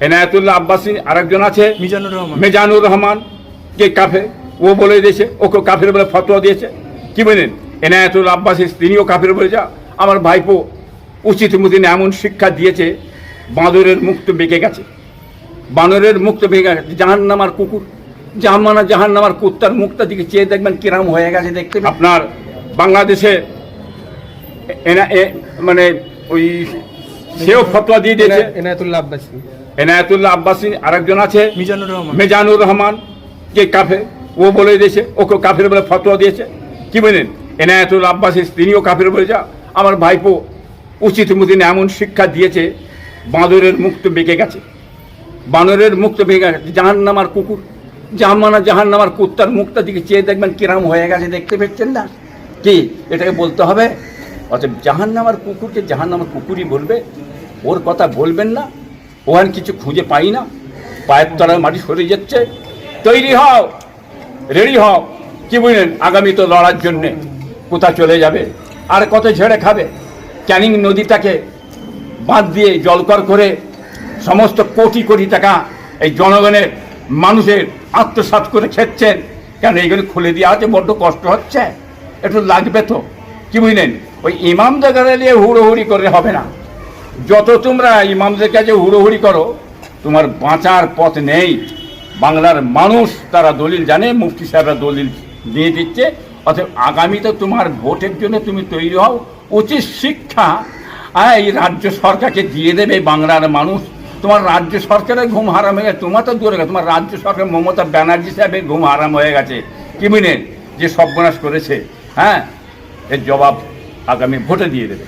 এনায়াতুল্লাহ আব্বাসী আরেকজন আছে। মিজানুর রহমান। মেজানুর রহমান কে কাফের? ও বলে দিয়েছে ওকে কাফের বলে ফতোয়া দিয়েছে। কি বলেন? এনায়াতুল আব্বাসী তিনিও কাফের বলে যা। আমার ভাইপো উচিত মতিন এমন শিক্ষা দিয়েছে বাঁদরের মুক্ত বেঁকে গেছে। বানরের মুক্ত বেঁকে গেছে। জাহান নামার কুকুর জাহান্নামা জাহান নামার কুত্তার মুখটা দিকে চেয়ে দেখবেন কিরাম হয়ে গেছে দেখতে। আপনার বাংলাদেশে এনা এ- মানে ওই সেও ফতোয়া দিয়ে দিয়েছে। এনায়তুল্লাহ আব্বাসী। এনায়াতুল্লাহ আব্বাসী আরেকজন আছে। মিজানুর রহমান। মেজানুর রহমান কে কাফের? ও বলে দিয়েছে ওকে কাফের বলে ফতোয়া দিয়েছে। কি বলেন? এনায়াতুল আব্বাসী তিনিও কাফের বলে যা। আমার ভাইপো উচিত মতিন এমন শিক্ষা দিয়েছে বাঁদরের মুক্ত বেঁকে গেছে। বানরের মুক্ত বেঁকে গেছে জাহান নামার কুকুর। জাহান্নামা জাহান নামার কুত্তার মুখটা দিকে চেয়ে দেখবেন কিরাম হয়ে গেছে দেখতে পেচ্ছেন না? কি? এটাকে বলতে হবে অতএব জাহান নামার কুকুরকে জাহান নামার কুকুরই বলবে ওর কথা বলবেন না। ও আর কিছু খুঁজে পাই না। পায়ের তলায় মাটি সরে যাচ্ছে। তৈরি হও, রেডি হও। কি বুঝলেন, আগামী তো লড়ার জন্যে কোথা চলে যাবে? আর কত ঝেড়ে খাবে? ক্যানিং নদীটাকে বাঁধ দিয়ে জলকর করে সমস্ত কোটি কোটি টাকা এই জনগণের মানুষের আত্মসাৎ করে খেচ্ছেন। কেন এইগুলো খুলে দেওয়া আছে, বড্ড কষ্ট হচ্ছে। একটু লাগবে তো। কি বুঝলেন, ওই ইমামদের কাছে নিয়ে হুড়োহুড়ি করে হবে না। যত তোমরা ইমামদের কাছে হুড়োহুড়ি করো, তোমার বাঁচার পথ নেই। বাংলার মানুষ তারা দলিল জানে, মুফতি সাহেবরা দলিল দিয়ে দিচ্ছে। অতএব আগামীতে তোমার ভোটের জন্য তুমি তৈরি হও। উচিত শিক্ষা এই রাজ্য সরকারকে দিয়ে দেবে বাংলার মানুষ। তোমার রাজ্য সরকারের ঘুম হারাম হয়ে গেছে, তোমার তো দূরে গেছে। তোমার রাজ্য সরকার মমতা ব্যানার্জি সাহেবের ঘুম হারাম হয়ে গেছে। কি বুঝলেন যে সর্বনাশ করেছে হ্যাঁ? এর জবাব আগামী ভোটে দিয়ে দেবে।